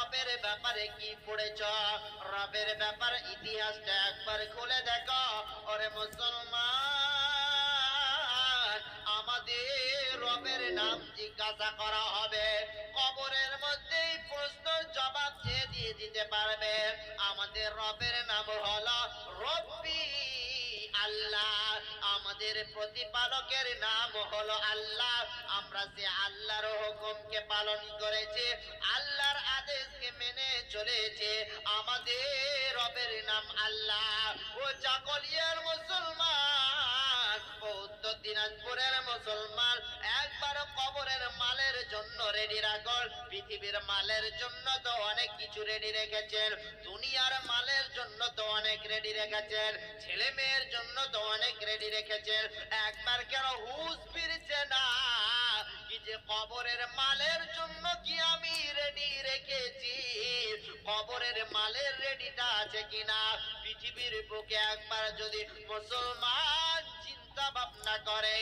রবের ব্যাপারে কি পড়েছ? রবের ব্যাপার ইতিহাসটা একবার খুলে দেখো। ওরে মুসলমান, আমাদের রবের নাম জিজ্ঞাসা করা হবে। কবরের মধ্যেই প্রশ্নের জবাব যে দিয়ে দিতে পারবে। আমাদের রবের নাম হলো রব্বি আল্লাহ। আমাদের প্রতিপালকের নাম হলো আল্লাহ। আমরা যে আল্লাহর হুকুমকে পালন করেছে, আল্লাহর আদেশকে মেনে চলেছে, আমাদের রবের নাম আল্লাহ। ও চাকলিয়ার মুসলমান উত্তর দিনাজপুরের মুসলমান একবার কবরের মালের জন্য রেডি রাখল পৃথিবীর মালের জন্য তো অনেক কিছু রেডি রেখেছেন, দুনিয়ার মালের জন্য তো অনেক রেডি রেখেছেন, ছেলে মেয়ের জন্য তো অনেক রেডি রেখেছেন। একবার কেন হুশ ফিরছে না কি যে কবরের মালের জন্য কি আমি রেডি রেখেছি? কবরের মালের রেডিটা আছে কিনা? পৃথিবীর বুকে একবার যদি মুসলমান ভাবনা করে।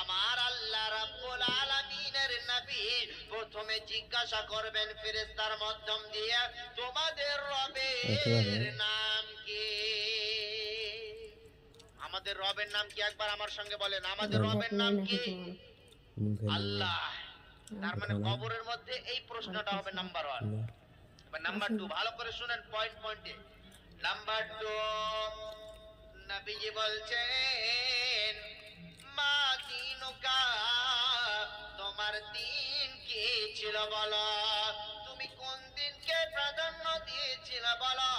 আমার আল্লাহ রাব্বুল আলামিনের নবী প্রথমে জিজ্ঞাসা করবেন ফেরেশতার মাধ্যম দিয়ে তোমাদের রবের নাম কি? আমাদের রবের নাম কি? একবার আমার সঙ্গে বলেন আমাদের রবের নাম কি? আল্লাহ। তার মানে কবরের মধ্যে এই প্রশ্নটা হবে নাম্বার ওয়ান এবার নাম্বার টু ভালো করে শুনেন পয়েন্ট পয়েন্টে নাম্বার টু নবীজি বলছেন তোমার দিন কে ছিল বলা? তুমি কোন দিনকে প্রাধান্য দিয়েছিল বলা?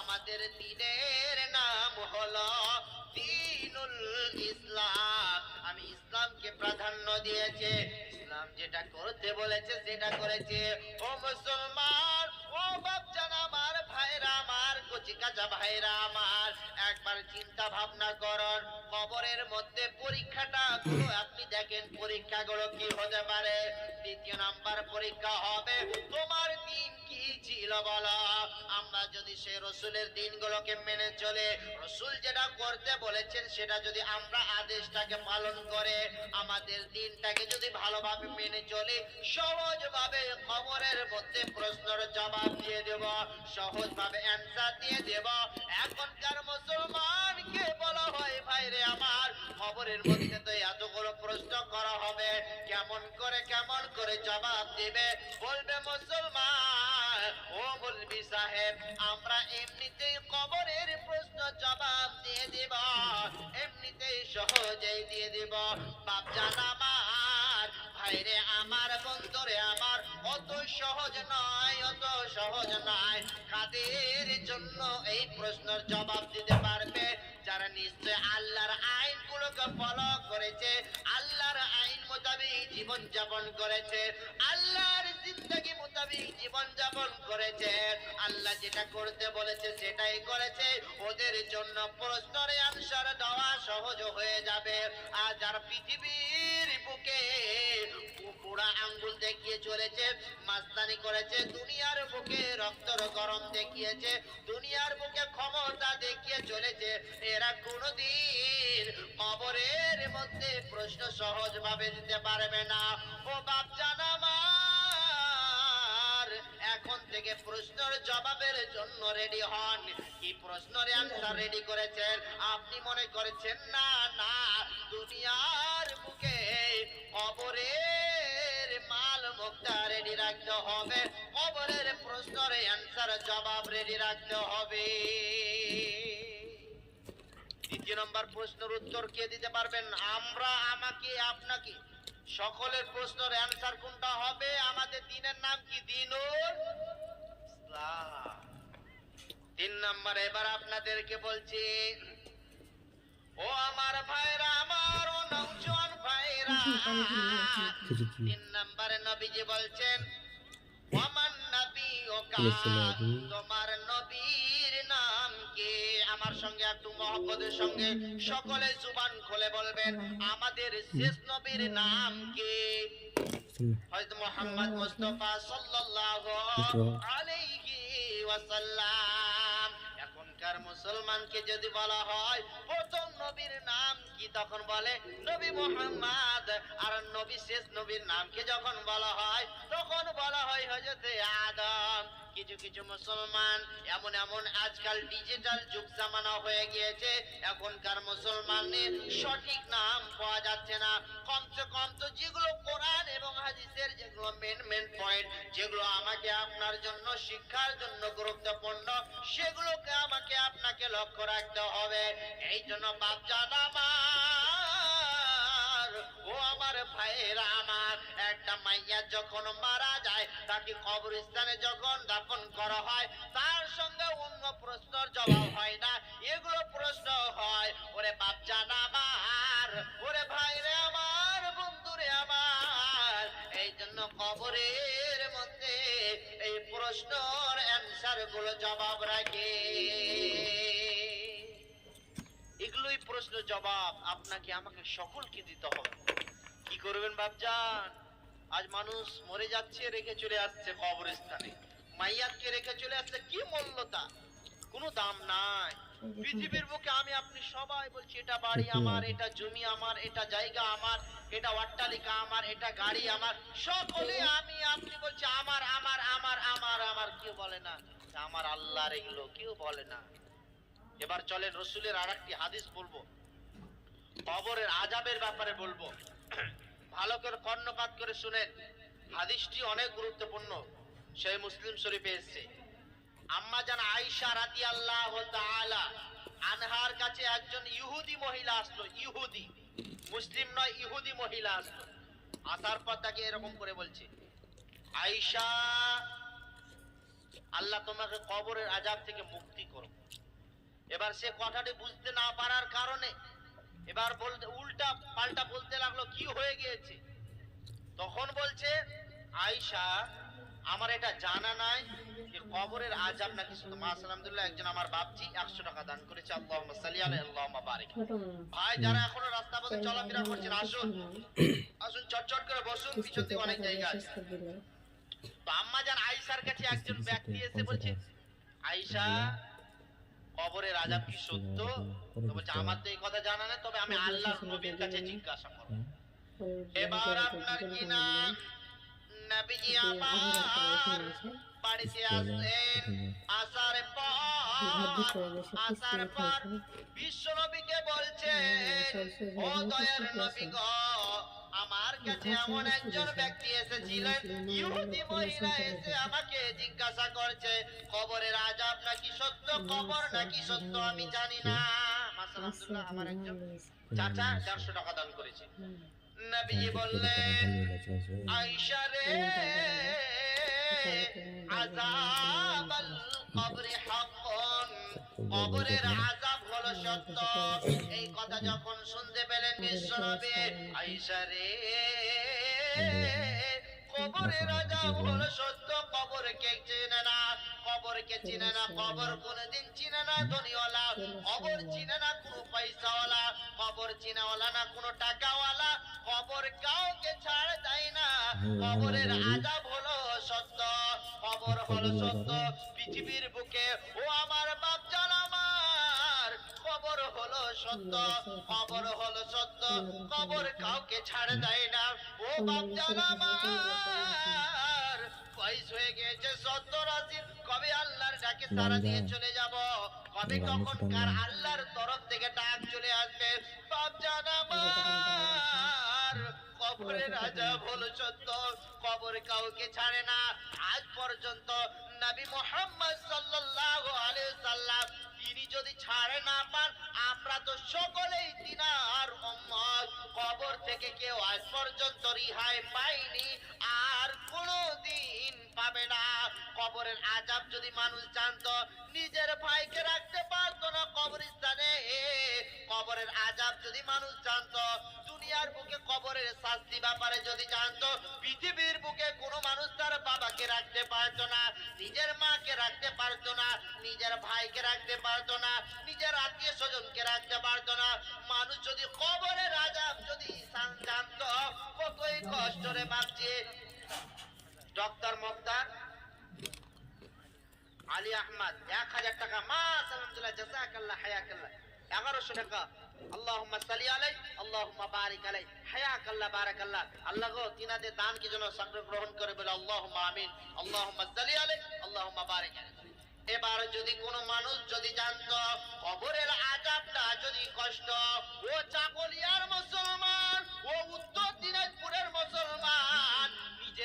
আমাদের দিনের নাম হলো দিনুল ইসলাম। আমি ইসলামকে প্রাধান্য দিয়েছে। ইসলাম যেটা করতে বলেছে সেটা করেছে। ও মুসলমান ভাইরা আমার একবার চিন্তা ভাবনা করুন, কবরের মধ্যে পরীক্ষাটা আপনি দেখেন পরীক্ষাগুলো কি হতে পারে? দ্বিতীয় নাম্বার পরীক্ষা হবে, তোমার দিন কি ছিল বলো? আমরা যদি সে রসুলের দিনগুলোকে মেনে চলে, রসুল যেটা করতে বলেছেন, সেটা যদি আমরা আদেশটাকে পালন করে আমাদের দিনটাকে যদি ভালোভাবে মেনে চলে, সহজভাবে খবরের মধ্যে প্রশ্নের জবাব দিয়ে দেব, সহজভাবে অ্যান্সার দিয়ে দেব। এখনকার মুসলমানকে বলা হয়, ভাইরে আমার, খবরের মধ্যে তো এতগুলো প্রশ্ন করা হবে। কেমন করে কেমন করে জবাব দিবে? বলবে মুসলমান, ও বলবি সাহেব, আমরা এমনিতেই কবরের প্রশ্ন জবাব দিয়ে দিব, এমনিতেই সহজেই দিয়ে দিব। বাপ জান আমার ভাইরে আমার বন্ধুরে আমার, অত সহজ নয়, অত সহজ নয়। কাদের জন্য এই প্রশ্নের জবাব দিতে পারবে? যারা নিশ্চয় আল্লাহর আইনগুলোকে ফলো করেছে, আল্লাহর আইন মোতাবেক জীবন যাপন করেছে মোতাবেক জীবন যাপন করেছে। আল্লাহ যেটা করতে বলেছে, সেটাই করেছে। ওদের জন্য প্রশ্নের আনসার দেওয়া সহজ হয়ে যাবে। আর যারা পৃথিবীর বুকে পুরা আঙ্গুল দেখিয়ে চলেছে মাস্তানি করেছে, দুনিয়ার বুকে রক্তর গরম দেখিয়েছে, দুনিয়ার বুকে ক্ষমতা দেখিয়ে চলেছে। এরা কোনোদিন কবরের মধ্যে প্রশ্ন সহজ ভাবে দিতে পারবে না। ও বাপ জানামার এখন থেকে প্রশ্নের জবাবের জন্য রেডি হন। কি প্রশ্নের অ্যান্সার রেডি করেছেন? আপনি মনে করেছেন, না না, দুনিয়ার বুকে কবরের মাল মুক্তা রেডি রাখতে হবে। কবরের প্রশ্নের অ্যান্সার জবাব রেডি রাখতে হবে। দ্বিতীয় নম্বর প্রশ্নের উত্তর কে দিতে পারবেন? আমরা, আমাকে, আপনাকে। সকলের প্রশ্নের অ্যান্সার কোনটা হবে? আমাদের দিনের নাম কি? দিনুল তিন নম্বর এবার আপনাদেরকে বলছি ও আমার ভাইরা আমার ও নৌজন ভাইরা। তিন নম্বরে নবীজি বলছেন ওমান তোমার নবীর নাম কে? আমার সঙ্গে একটু মহব্বতের সঙ্গে সকলে জুবান খুলে বলবেন আমাদের শেষ নবীর নাম কে? হযরত মুহাম্মদ মুস্তাফা সাল্লাল্লাহু আলাইহি ওয়াসাল্লাম। এখনকার মুসলমানকে যদি বলা হয়, প্রথম নবীর নাম কি তখন বলে? নবী মোহাম্মদ। আর নবী শেষ নবীর নামকে যখন বলা হয়, তখন বলা হয় হজরতে আদম। কিছু কিছু মুসলমান, এমন এমন আজকাল ডিজিটাল যুগ জামানা হয়ে গিয়েছে, এখনকার মুসলমানের সঠিক নাম পাওয়া যাচ্ছে না। কমসে কম তো যেগুলো কোরআন এবং হাদিসের যেগুলো মেন মেন পয়েন্ট যেগুলো আমাকে আপনার জন্য শিক্ষার জন্য গুরুত্বপূর্ণ, সেগুলোকে আমাকে আপনাকে লক্ষ্য রাখতে হবে। এই জন্য বাপজান আমার। ও আমার ভাইয়েরা আমার। একটা মাইয়া যখন মারা যায়, তাকে কবরস্থানে যখন দাফন করা হয়, তার সঙ্গে অন্য প্রশ্নের জবাব হয় না। এগুলো প্রশ্ন হয়, ওরে বাপজান আমার, ওরে ভাইরে আমার, বন্ধুরে আমার। এই জন্য কবরের মধ্যে এই প্রশ্নর অ্যান্সারগুলো জবাব রাখে। এগুলোই প্রশ্ন জবাব। আপনাকে আমাকে সকলকে দিতে হবে। করবেন বাপজান। আজ মানুষ মরে যাচ্ছে রেখে চলে আসছে কবরস্থানে। মাইয়াতকে রেখে চলে আসছে কি মূল্যতা কোনো দাম নাই। পৃথিবীর বুকে আমি আপনি সবাই বলছি এটা বাড়ি আমার এটা জমি আমার এটা জায়গা আমার এটা অট্টালিকা আমার এটা গাড়ি আমার সকলে আমি আপনি বলছি আমার আমার আমার আমার আমার কেউ বলে না। আমার আল্লাহর এগুলো কেউ বলে না। এবার চলেন রসুলের আর একটি হাদিস বলব। কবরের আজাবের ব্যাপারে বলব। ভালো করে কর্ণপাত করে শুনেন। হাদিসটি অনেক গুরুত্বপূর্ণ। সেই মুসলিম শরীফে এসেছে। আম্মা জান আয়েশা রাদিয়াল্লাহু তাআলা আনহার কাছে একজন ইহুদি মহিলা আসলো। ইহুদি। মুসলিম নয়, ইহুদি মহিলা আসলো। আসার পর তাকে এরকম করে বলছে, আয়েশা, আল্লাহ তোমাকে কবরের আজাব থেকে মুক্তি করো এবার সে কথাটি বুঝতে না পারার কারণে এবার বলতে উল্টা পাল্টা বলতে লাগল কি হয়ে গিয়েছে? তখন বলছে আয়সা আমার এটা জানা নাই যে কবরের আজাব নাকি শুধু মা আলহামদুলিল্লাহ একজন আমার বাপজি একশো টাকা দান করেছে। আল্লাহ সাল্লি আলাই আল্লাহ বারিক। ভাই যারা এখনও রাস্তা পথে চলাফেরা করছেন আসুন। আসুন চটচট করে বসুন পিছন থেকে অনেক জায়গা আছে। তো আম্মা জান আয়েশার কাছে একজন ব্যক্তি এসে বলছে আয়েশা কবরের আজাব কি সত্য? তো বলছে আমার তো এই কথা জানা নেই তবে আমি আল্লাহর নবীর কাছে জিজ্ঞাসা করব। এবার আপনার কি নাম? নবীজি আমার বাড়িতে আসলেন। আসার পর আসার পর বিশ্ব নবীকে বলছেন ও দয়ার নবী গো আমার কাছে এমন একজন ব্যক্তি এসেছিলেন ইহুদি মহিলা এসে আমাকে জিজ্ঞাসা করছে কবরের আজাব নাকি সত্য কবর নাকি সত্য? আমি জানি না। আমার একজন চাচা চারশো টাকা দান করেছে। নবীজি বললেন আয়েশা রে আযাবাল কবরি হাক্কুন কবরের আযাব হলো সত্য। এই কথা যখন শুনতে পেলেন বিশ্বনবী আইসা রে। কবরের আযাব হলো সত্য কবরকে চিনে না কবরকে চিনে না কবর কোনদিন চিনে না ধনীওয়ালা কবর চিনে না কোনো পয়সাওয়ালা কবর চিনাওয়ালা না কোনো টাকাওয়ালা কবর কাউকে ছাড় দেয় না। কবরের আজাব হলো সত্য কবর হলো সত্য পৃথিবীর বুকে ও আমার বাপ জান কবর হলো সত্য কবর হলো সত্য। কবর কাউকে ছাড় দেয় না। ও বাপ জান আমার বয়স হয়ে গিয়েছে সত্তর আশি কবে আল্লাহর ডাকে সারা দিয়ে চলে যাব? কবে কখন কার আল্লাহর তরফ থেকে ডাক চলে আসবে? বাপ জান আমার কবরের রাজা হলো সত্য। কবর কাউকে ছাড়ে না। আজ পর্যন্ত নবী মোহাম্মদ সাল্লাল্লাহু আলাইহি সাল্লাম তিনি যদি ছাড়ে না পান, আমরা তো সকলেই তিনার উম্মত। কবর থেকে কেউ আজ পর্যন্ত রিহাই পাইনি আর কোনোদিন পাবে না। কবরের আজাব যদি মানুষ জানতো, নিজের ভাইকে রাখতে পারতো না কবরস্থানে। কবরের আজাব যদি মানুষ জানতো, দুনিয়ার বুকে কবরের শাস্তি ব্যাপারে যদি জানতো, পৃথিবীর বুকে কোনো মানুষ তার বাবাকে রাখতে পারতো না, নিজের মাকে রাখতে পারতো না, নিজের ভাইকে রাখতে পারতো না, নিজের আত্মীয় স্বজনকে রাখতে পারতো না। মানুষ যদি কবরের আজাব যদি জানতো, কতই কষ্ট রে ভাবছে ডক্টর মক্তার আলী আহমদ, এক হাজার টাকা এগারোশো টাকা। এবার যদি কোনো মানুষ যদি জানত, কবরের আজাবটা যদি কষ্ট, ও চাকলিয়ার মুসলমান, ও উত্তর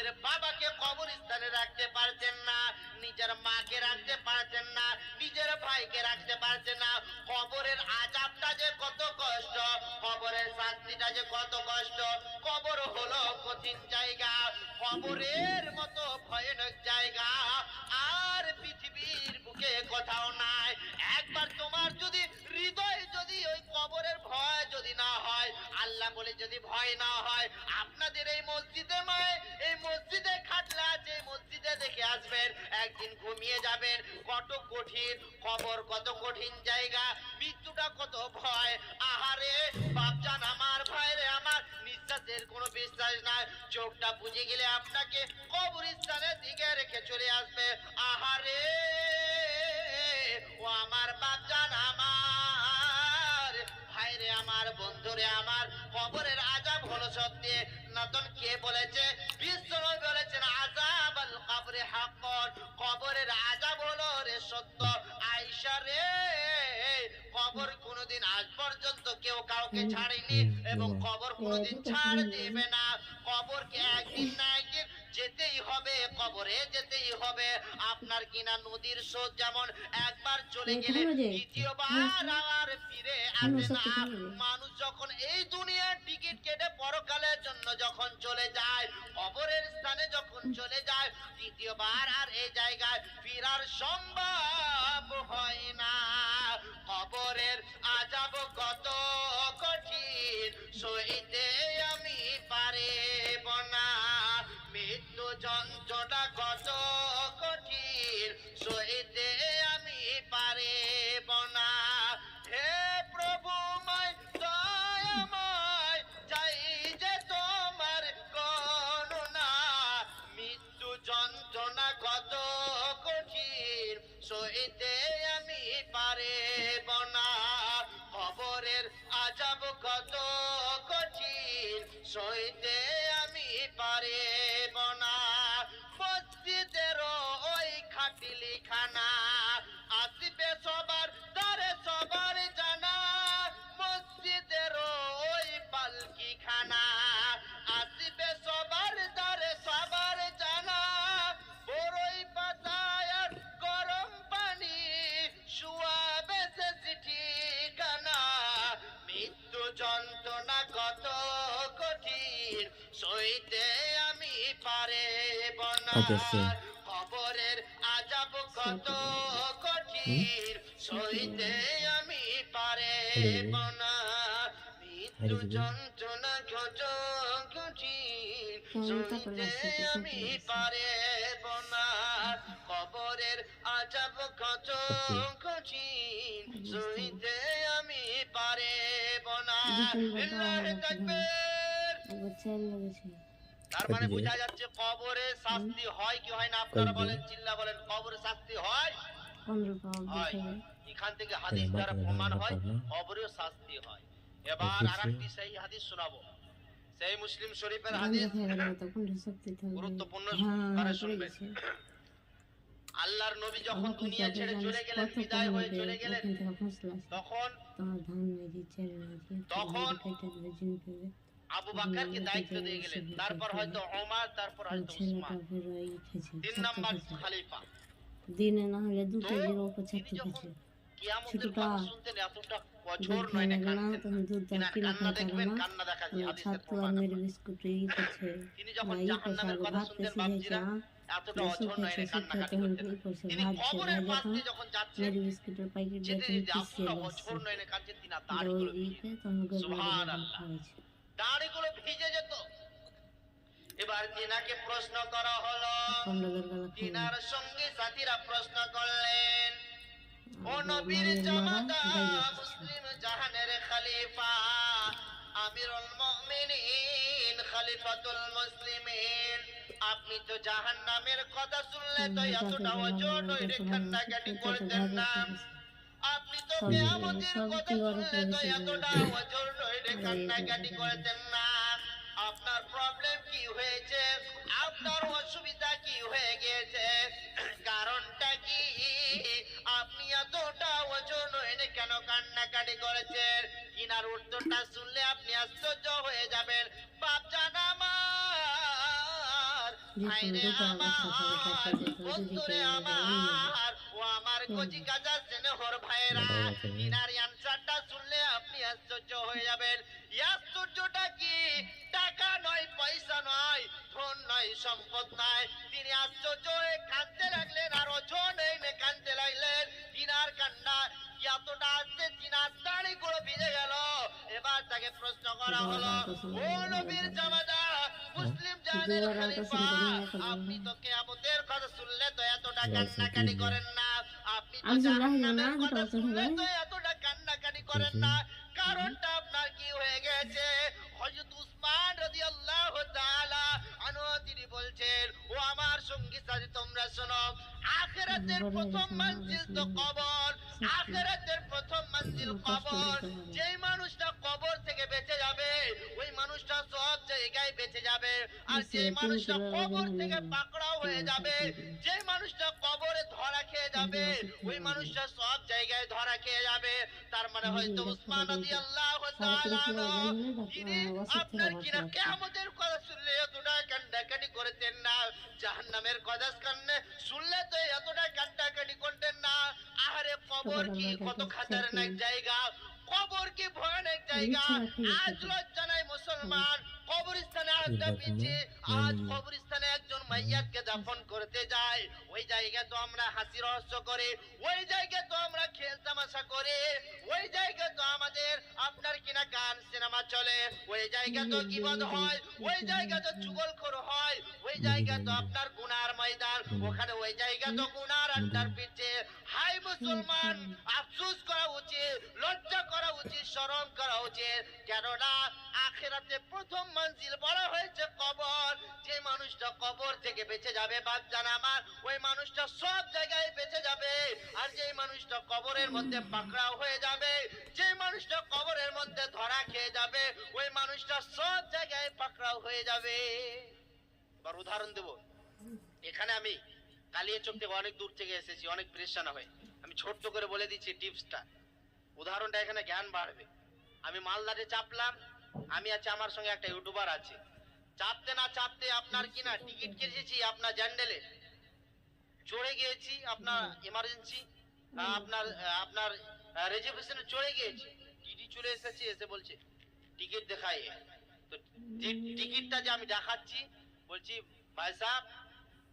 নিজের বাবাকে কবরস্থানে রাখতে পারছেন না, নিজের মাকে রাখতে পারছেন না, নিজের ভাইকে রাখতে পারছেন না। কবরের আজাবটা যে কত কষ্ট, কবরের শাস্তিটা যে কত কষ্ট। কবর হলো কঠিন জায়গা, কবরের মতো ভয়ানক জায়গা। আর পৃথিবীর বুকে কোথাও নাই। একবার তোমার যদি, হৃদয় যদি ওই কবরের ভয় যদি না হয়, আল্লাহ বলে যদি ভয় না হয় আপনাদের এই মসজিদে মায়, এই মসজিদে খাটলা আছে মসজিদে দেখে আসবেন, একদিন ঘুমিয়ে যাবেন, কত কঠিন কবর, কত কঠিন জায়গা, মৃত্যুটা কত ভয়। আহারে, বাপজান আমার, ভাইরে আমার, নিঃশ্বাসের কোনো বিশ্বাস নাই, চোখটা বুঝে গেলে আপনাকে কবরস্থানের দিকে রেখে চলে আসবে। আহারে, ও আমার বাপজান আমার। ভাইরে আমার বন্ধুরে আমার কবরের আজাব হলো সত্যি। নতুন কে বলেছে? বিশ্বনবী বলেছেন আজাব আল কবরে হাক্কন কবরের আজাব হলো রে সত্য। আয়েশা রে কবর কোনোদিন আজ পর্যন্ত কেউ কাউকে ছাড়েনি এবং কবর কোনোদিন ছাড় দিবে না। কবরকে একদিন না একদিন যেতেই হবে কবরে যেতেই হবে। আপনার কিনা নদীর স্রোত যেমন একবার চলে গেলে দ্বিতীয়বার আর ফিরে আসে না। মানুষ যখন এই দুনিয়ার টিকিট কেটে পরকালের জন্য যখন চলে যায় কবরের স্থানে যখন চলে যায় দ্বিতীয়বার আর এই জায়গায় ফিরার সম্ভব হয় না। কবরের আজাব কত কঠিন সইতে আমি পারেব না। মৃত্যু যন্ত্রটা কত কঠিন সইতে আমি পারেব না। আচ্ছা, আচ্ছা। খবরের আজাব কত কঠিন সইতে আমি পারেব না মৃত্যু। যন্ত্রণা কত কঠিন সইতে আমি গেছে। না খবরের আজাব কত আচ্ছা। কঠিন সইতে আমি পারেব না তাকবীর। তার মানে বোঝা যাচ্ছে কবরে শাস্তি হয় কি হয় না? আপনারা বলেন চিল্লা বলেন কবরে শাস্তি হয়? পনেরো পাওয়া হয়। দেখে এখান থেকে হাদিস দ্বারা প্রমাণ হয় কবরেও শাস্তি হয়। এবার আরেকটি সেই হাদিস শোনাবো। সেই মুসলিম শরীফের হাদিস দেখা গেল তখন শক্তি থাকবে? গুরুত্বপূর্ণ হ্যাঁ কারে পড়ে শুনবেন? আল্লাহর নবী যখন দুনিয়া ছেড়ে চলে গেলেন বিদায় হয়ে চলে গেলেন তখন তখন আবু বাক্কারকে দায়িত্ব দিয়ে গেলেন। তারপর হয়তো ওমর তারপর হয়তো উসমান। তিন নাম্বার খেয়েছে খালিফা। দিনে না হলে দু তো কেজির ওপর তিনি ছাত্র যখন খেয়েছে কিয়ামতের ছোটটা কথা এতটা কঠোর দুধ নয় না খাওয়া লাগে না তখন দুধ তিনার কিনা কান্না খাওয়া না। কান্না দেখাচ্ছে ওই হাদিসের ছাত্র আর মেরে বিস্কুট ই করছে তিনি যখন না ই করছে জাহান্নামের আগে ভাত শুনতেন পেছে বাপজিরা খাইছে এতটা রসুন অঝর নয় খাইছে রে শিক্ষা কান্নাকাটি তখন করতেন ই করছে তিনি ভাত কবরের পাশ যখন দিয়ে যখন যাচ্ছেন মেরি বিস্কুটের প্যাকেট যেতে পিছিয়ে এতটা যাচ্ছে অঝর নয় রে কাঁদছেন তিনি আর ওই দাড়িগুলো তখন গরু সুবহানাল্লাহ। খাওয়াইছে দাড়িগুলো ভিজে যেত এবার তিনাকে প্রশ্ন করা হলো তিনার সঙ্গী সাথীরা প্রশ্ন করলেন ও নবীর জামাতা মুসলিম জাহানের খলিফা আমিরুল মুমিনিন খলিফাতুল মুসলিমিন আপনি তো জাহান্নামের কথা শুনলে তো এতটা অজর নই রে কান্নাকাটি করতেন না না। আপনার প্রবলেম কি হয়েছে? আপনার অসুবিধা কি হয়ে গিয়েছে? কারণটা কি? আপনি এতটা ওজন এনে কেন কান্নাকাটি করেছেন? কিনার উত্তরটা শুনলে আপনি আশ্চর্য হয়ে যাবেন। বাপ জানা আমার। আমার আমার কচি কাজা স্নেহর ভাইরা বাবা। অ্যান্সারটা শুনলে আপনি আশ্চর্য হয়ে যাবেন। আশ্চর্যটা কি? টাকা নয় পয়সা নয় ধন নয় সম্পদ নয়। মুসলিম জাহানের দুবার আলতা খলিফা শুরু করে এখন আপনি তো কেয়ামতের কথা শুনলে তো এতটা কান্নাকাটি করেন না। আপনি তো আমি জানি না, জাহান্নামের কথা শুনলে তো এতটা কান্নাকাটি করেন না। কারণটা আপনার কি হয়ে গেছে? হযরত উসমান রাদিয়াল্লাহু তাআলা আনহু তিনি বলছেন ও আমার সঙ্গী সাথী তোমরা শোনো আখিরাতের প্রথম মঞ্জিল তো কবর আখিরাতের প্রথম মঞ্জিল কবর। যেই মানুষটা কবর থেকে বেঁচে যাবে ওই মানুষটা সব জায়গায় বেঁচে যাবে। আর যে মানুষটা কবর থেকে পাকড়াও হয়ে যাবে যে মানুষটা কবরে ধরা খেয়ে যাবে ওই মানুষটা সব জায়গায় ধরা খেয়ে যাবে। তার মানে হয়তো উসমান রাদিয়াল্লাহু তাআলা তিনি আপনার কিনা কেয়ামতের কথা এতটা করেছেন না জাহান্নামের কথা কান্নে শুনলে তো এতটা কান্নাকাটি করতেন না। আহারে কবর কি কত খাতারনাক জায়গা? কবর কি ভয়ানক জায়গা? আজ লজ্জা নাই মুসলমান। কবরস্থানে আড্ডা পিছে আজ কবরস্থানে একজন মাইয়াতকে দাফন করতে যায়। ওই জায়গা তো আমরা হাসি রহস্য করে ওই জায়গা তো আমরা খেল তামাশা করে ওই জায়গা তো আমাদের আপনার কিনা গান সিনেমা চলে। ওই জায়গা তো গিবদ হয় ওই জায়গা তো চুগলখোর হয় ওই জায়গা তো আপনার গুনার ময়দান। ওখানে ওই জায়গা তো গুনার আড্ডার পিছে মুসলমান আফসোস করা উচিত, লজ্জা করা উচিত শরম করা উচিত। কেননা আখেরাতে প্রথম মঞ্জিল বলা হয়েছে কবর। যে মানুষটা কবর থেকে বেঁচে যাবে জানা আমার, ওই মানুষটা সব জায়গায় বেঁচে যাবে। আর যে মানুষটা কবরের মধ্যে পাকড়াও হয়ে যাবে যে মানুষটা কবরের মধ্যে ধরা খেয়ে যাবে, ওই মানুষটা সব জায়গায় পাকড়াও হয়ে যাবে। এবার উদাহরণ দেব। এখানে আমি কালিয়ে চোখ থেকে অনেক দূর থেকে এসেছি, অনেক পরেশান হয়ে। আমি ছোট্ট করে বলে দিচ্ছি টিপসটা। উদাহরণটা এখানে জ্ঞান বাড়বে। আমি মালদাতে চাপলাম আমি আছি আমার সঙ্গে একটা ইউটিউবার আছে। চাপতে না চাপতে আপনার কিনা টিকিট কেটেছি আপনার জ্যান্ডেলে? চড়ে গিয়েছি আপনার ইমার্জেন্সি আপনার আপনার রেজিভেশনে চড়ে গিয়েছি। টিটি চলে এসেছি এসে বলছে টিকিট দেখাই। তো টিকিটটা যে আমি দেখাচ্ছি বলছি ভাই সাহেব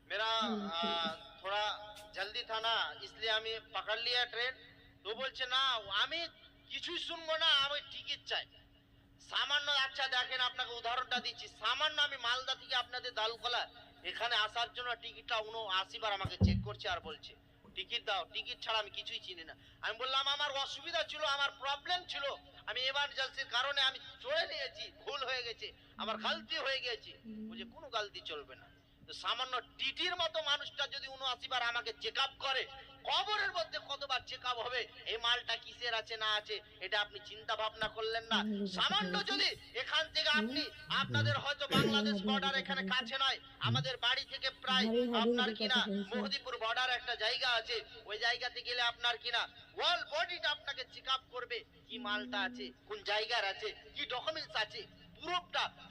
मेरा आ, थोड़ा जल्दी था ना इसलिए আমি पकड़ लिया ट्रेन তো বলছে না আমি কিছুই শুনবো না আমি টিকিট চাই সামান্য আচ্ছা দেখেন আপনাকে উদাহরণটা দিচ্ছি সামান্য আমি মালদা থেকে আপনাদের দালকলা এখানে আসার জন্য টিকিটটা উনো আশি বার আমাকে চেক করছে আর বলছে টিকিট দাও টিকিট ছাড়া আমি কিছুই চিনি না আমি বললাম আমার অসুবিধা ছিল আমার প্রবলেম ছিল আমি এমার্জেন্সির কারণে আমি চড়ে নিয়েছি ভুল হয়ে গেছে আমার গালতি হয়ে গেছে বুঝে কোনো গালতি চলবে না তো সামান্য টিটির মতো মানুষটা যদি উনআশি বার আমাকে চেক করে কবরের মধ্যে কতবার চেক হবে এই মালটা কিসের আছে না আছে এটা আপনি চিন্তা ভাবনা করলেন না। সামান্য যদি এখান থেকে আপনি আপনাদের হয়তো বাংলাদেশ বর্ডার এখানে কাছে নয় আমাদের বাড়ি থেকে প্রায় আপনার কিনা মোহদিপুর বর্ডার একটা জায়গা আছে ওই জায়গাতে গেলে আপনার কিনা ওয়াল বডিটা আপনাকে চেক করবে কি মালটা আছে কোন জায়গার আছে কি ডকুমেন্টস আছে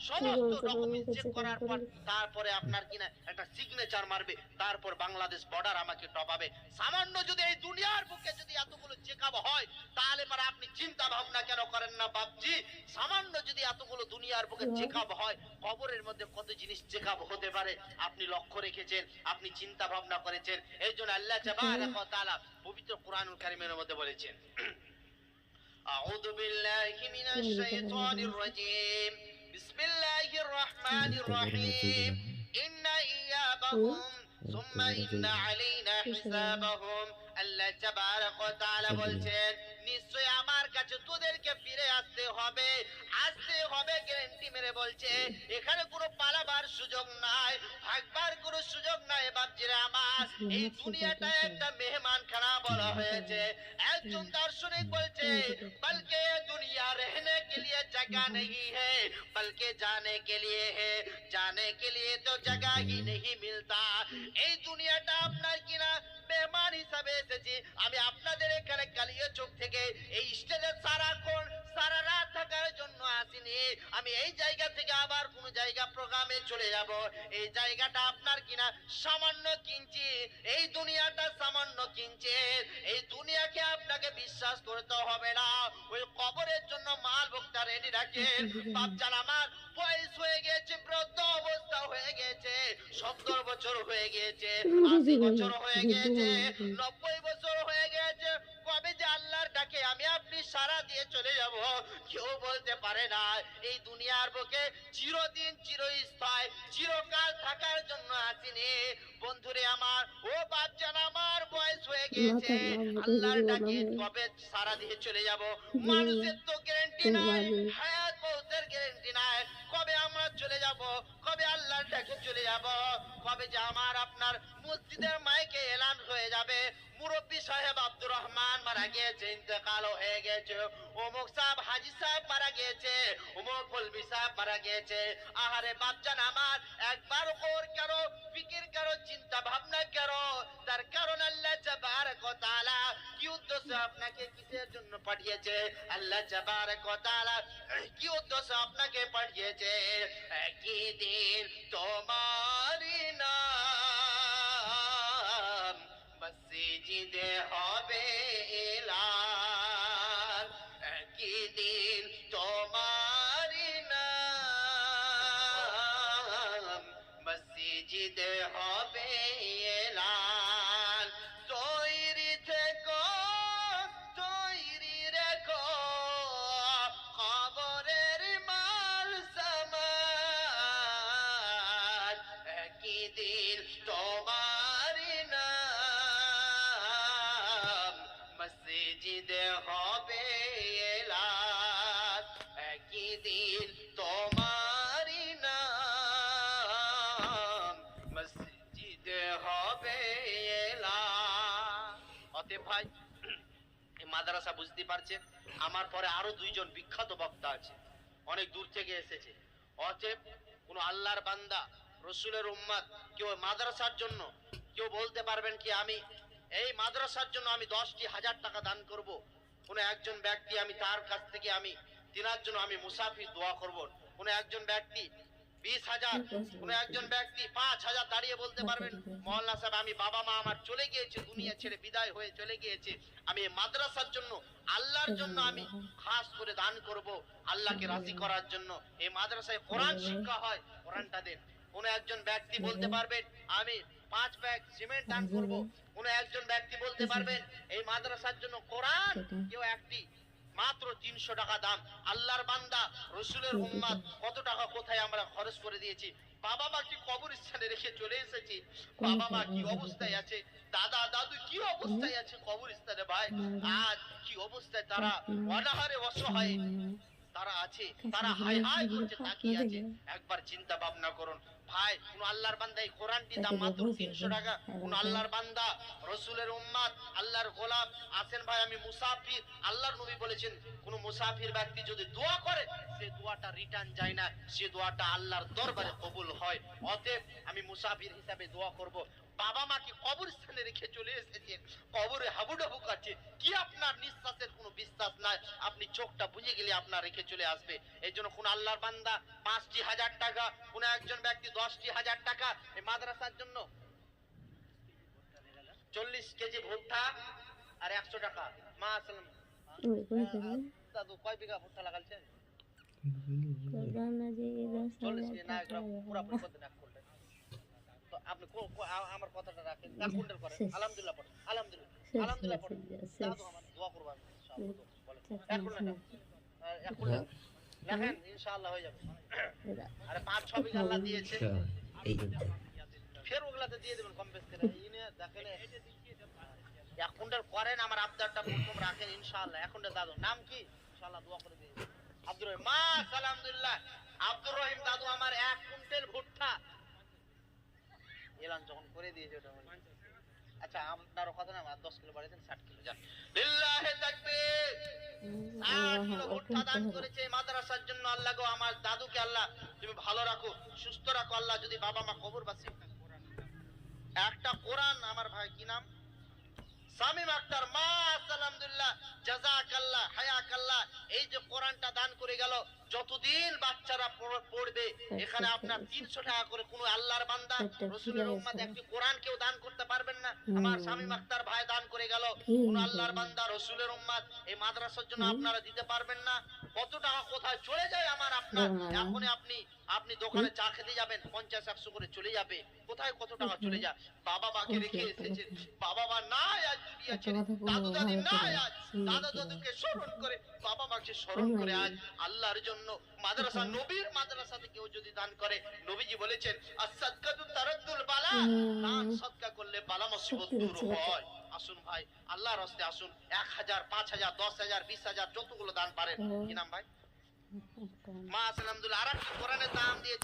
সমস্ত ডকুমেন্টস চেক করার পর তারপরে আপনার কিনা একটা সিগনেচার মারবে তারপর বাংলাদেশ বর্ডার আমাকে টপাবে। সামান্য যদি এই দুনিয়ার বুকে যদি এতগুলো চেক আপ হয় তাহলে পরে আপনি চিন্তা ভাবনা কেন করেন না বাপজি? সামান্য যদি এতগুলো দুনিয়ার বুকে চেক আপ হয় কবরের মধ্যে কত জিনিস চেক আপ হতে পারে? আপনি লক্ষ্য রেখেছেন আপনি চিন্তা ভাবনা করেছেন এই জন্য আল্লাহ পবিত্র কোরআনুল কারীমের মধ্যে বলেছেন। أعوذ بالله من الشيطان الرجيم بسم الله الرحمن الرحيم إن إيابهم ثم إن علينا حسابهم আল্লাহ তাবারাক ওয়া তাআলা বলছেন নিশ্চয় আমার কাছে তোদেরকে ফিরে আসতে হবে আসতে হবে, গ্যারেন্টি মেরে বলছে। এখানে কোনো পালাবার সুযোগ নাই, ভাগবার কোনো সুযোগ নাই বাপজিরা আমার। এই দুনিয়াটা একটা মেহমানখানা বলা হয়েছে। একজন দার্শনিক বলছে, বলকে দুনিয়া রহনে কে লিয়ে জায়গা নেই হে, বলকে জানে কে লিয়ে হে, জানে কে লিয়ে তো জায়গা হি নেই মিলতা। এই দুনিয়াটা আপনার কিনা? মেহমান হিসাবে এসেছি। আমি আপনাদের এখানে কালিয়া চোখ থেকে এই স্টেজে সারাক্ষণ সারা রাত থাকার জন্য আসিনি আমি এই জায়গা থেকে আবার কোন জায়গা প্রোগ্রামে চলে যাব। এই জায়গাটা আপনার কিনা? সামান্য কিনছি এই দুনিয়াটা সামান্য কিনছে এই দুনিয়াকে আপনাকে বিশ্বাস করতে হবে না। ওই কবরের জন্য মাল ভোক্তা রেডি রাখেন। বাপচান আমার বয়স হয়ে গেছে বৃদ্ধ অবস্থা হয়ে গেছে সত্তর বছর হয়ে গেছে আশি বছর হয়ে গেছে নব্বই বুকে চিরদিন চিরস্থায় চিরকাল থাকার জন্য আসিনি। বন্ধুরে আমার ও বাচ্চান আমার বয়স হয়ে গেছে আল্লাহর ডাকে কবে সারা দিয়ে চলে যাব। মানুষের তো গ্যারান্টি নাই হায়াত বহুতের গ্যারান্টি নাই। কবে আমরা চলে যাব? কবে আল্লাহর ডাকে চলে যাব? কবে যে আমার আপনার মসজিদের মাইকে এলান হয়ে যাবে? মুরব্বী সাহেব আব্দুর রহমান মারা গিয়েছে ইন্তেকাল হয়ে গেছে অমুক সাহেব, হাজি সাহেব মারা গিয়েছে, অমুক ফলবি সাহেব মারা গিয়েছে। আহারে বাচ্চান আমার, একবার ওর কারও ফিকির, কারও চিন্তা ভাবনা কারও। তার কারণ আল্লাহ তাবারক ওয়া তাআলা কি উদ্দেশ্যে আপনাকে কিসের জন্য পাঠিয়েছে? আল্লাহ জবার তাআলা কি উদ্দেশ্যে আপনাকে পাঠিয়েছে? একই দিন তোমারই নাম। মসজিদে হবে এলান পারছেন, আমার পরে আরও দুইজন বিখ্যাত বক্তা আছে, অনেক দূর থেকে এসেছে। অতএব কোন আল্লাহর বান্দা, রসুলের উম্মাদ, কেউ মাদ্রাসার জন্য, কেউ বলতে পারবেন কি আমি এই মাদ্রাসার জন্য আমি দশটি হাজার টাকা দান করব, কোন একজন ব্যক্তি আমি তার কাছ থেকে আমি, তিনার জন্য আমি মুসাফির দোয়া করব, কোন একজন ব্যক্তি বিশ হাজার। কোন একজন ব্যক্তি পাঁচ হাজার দাঁড়িয়ে বলতে পারবেন মহল্লা সাহেব আমি বাবা মা আমার চলে গিয়েছে দুনিয়া ছেড়ে বিদায় হয়ে চলে গিয়েছে। আমি মাদ্রাসার জন্য আল্লাহর জন্য আমি খাস করে দান করব আল্লাহকে রাজি করার জন্য। এই মাদ্রাসায় কোরআন শিক্ষা হয় কোরআনটা দেন। কোন একজন ব্যক্তি বলতে পারবেন আমি পাঁচ ব্যাগ সিমেন্ট দান করব। কোন একজন ব্যক্তি বলতে পারবেন এই মাদ্রাসার জন্য কোরআন কেউ একটি মাত্র তিনশো টাকা দাম। আল্লাহর বান্দা, রসুলের উম্মাদ, কত টাকা কোথায় আমরা খরচ করে দিয়েছি? বাবা মা কি কবরস্থানে রেখে চলে এসেছি? বাবা মা কি অবস্থায় আছে? দাদা, দাদু কি অবস্থায় আছে কবরস্থানে ভাই? আজ কি অবস্থায় তারা অনাহারে অসহায়? তারা আছে, তারা হাই হাই করছে তাকিয়ে আছে। একবার চিন্তা ভাবনা করুন। ভাই কোন আল্লাহর বান্দা এই কোরআনটির দাম মাত্র তিনশো টাকা কোন আল্লাহর বান্দা রসুলের উম্মাদ আল্লাহর গোলাম আছেন ভাই আমি মুসাফির। আল্লাহর নবী বলেছেন কোন মুসাফির ব্যক্তি যদি দোয়া করে সে দোয়াটা রিটার্ন যায় না সে দোয়াটা আল্লাহর দরবারে কবুল হয়। অতএব আমি মুসাফির হিসাবে দোয়া করব। বাবা মাকে কবরস্থানে রেখে চলে এসেছেন। কবরে হাবুডাবু কাটছে। কি আপনার নিঃশ্বাসের কোনো বিশ্বাস নাই? আপনি চোখটা বুঝে গেলে আপনার রেখে চলে আসবে। এই জন্য কোন আল্লাহর বান্দা পাঁচটি হাজার টাকা। কোন একজন ব্যক্তি দশটি হাজার টাকা। এই মাদ্রাসার জন্য চল্লিশ কেজি ভুট্টা আর একশো টাকা। মা আসলাম দাদু কয় বিঘা ভুট্টা লাগালছে চল্লিশ কেজি। না এগুলো পুরাপুরি করতে না করলে তো আপনি কো- কো- আমার কথাটা রাখেন। না কোনটার করেন। আলহামদুলিল্লাহ পড়েন। আলহামদুলিল্লাহ। আলহামদুলিল্লাহ পড়েন। দাদু আমার দোয়া করব আমি, বলেন। এক করে লেখেন। আর এক করে লেখেন। লেখেন ইনশাআল্লাহ হয়ে যাবে। আরে পাঁচ ছ বিঘা আল্লাহ দিয়েছে। ফের ওগুলাতে দিয়ে দেবেন কম বেশ করে। এই দেখেন এক কুইন্টাল করেন আমার আবদারটা প্রথম রাখেন ইনশাআল্লাহ। এক দাদু নাম কি? ইনশাআল্লাহ দোয়া করে দিয়ে। আব্দুর রহিম মা আলহামদুলিল্লাহ। আব্দুর রহিম দাদু আমার এক কুইন্টাল ভুট্টা এলাম যখন করে দিয়েছে ওটা আচ্ছা আপনারও কথা না আমার দশ কিলো বাড়িয়ে দেন ষাট কিলো যান। লিল্লাহে তাকবীর! ষাট কিলো ভুট্টা দান করেছে মাদ্রাসার জন্য আল্লাহ গো আমার দাদুকে আল্লাহ তুমি ভালো রাখো সুস্থ রাখো আল্লাহ যদি বাবা মা কবর বাসে। একটা কোরআন আমার ভাই কি নাম? সামিম আক্তার মা আলহামদুলিল্লাহ জাজাকাল্লাহ হায়াকাল্লাহ এই যে কোরআনটা দান করে গেল যতদিন বাচ্চারা পড়বে এখানে আপনার তিনশো টাকা করে কোন আল্লাহর বান্দা রসুলের উম্মাদ একটি কোরআন কেউ দান করতে পারবেন না। আমার স্বামী আক্তার ভাই দান করে গেল। কোন আল্লাহর বান্দা রসুলের উম্মাদ এই মাদ্রাসার জন্য আপনারা দিতে পারবেন না। কত টাকা কোথায় চলে যায় আমার আপনার? না, না, না। এখনই আপনি আপনি দোকানে চা খেতে যাবেন পঞ্চাশ একশো করে চলে যাবে। কোথায় কত টাকা চলে যায়? বাবা মাকে রেখে এসেছেন বাবা মা নাই আজ দুনিয়া ছেড়ে দাদু দাদি নাই আজ। দাদা দাদুকে স্মরণ করে বাবা মাকে স্মরণ করে আজ আল্লাহর জন্য মাদ্রাসা হুম। নবীর মাদ্রাসাতে কেউ যদি দান করে নবীজি বলেছেন আসাদকাতু তারাদ্দুল বালা। দান সদকা করলে বালা মুসিবত দূর হয়। আসুন ভাই আল্লাহর হস্তে আসুন। এক হাজার পাঁচ হাজার দশ হাজার বিশ হাজার যতগুলো দান পারেন। কি নাম ভাই? মা আসলামদুল্লাহ আর একটা কোরআনের দাম দিয়েছে।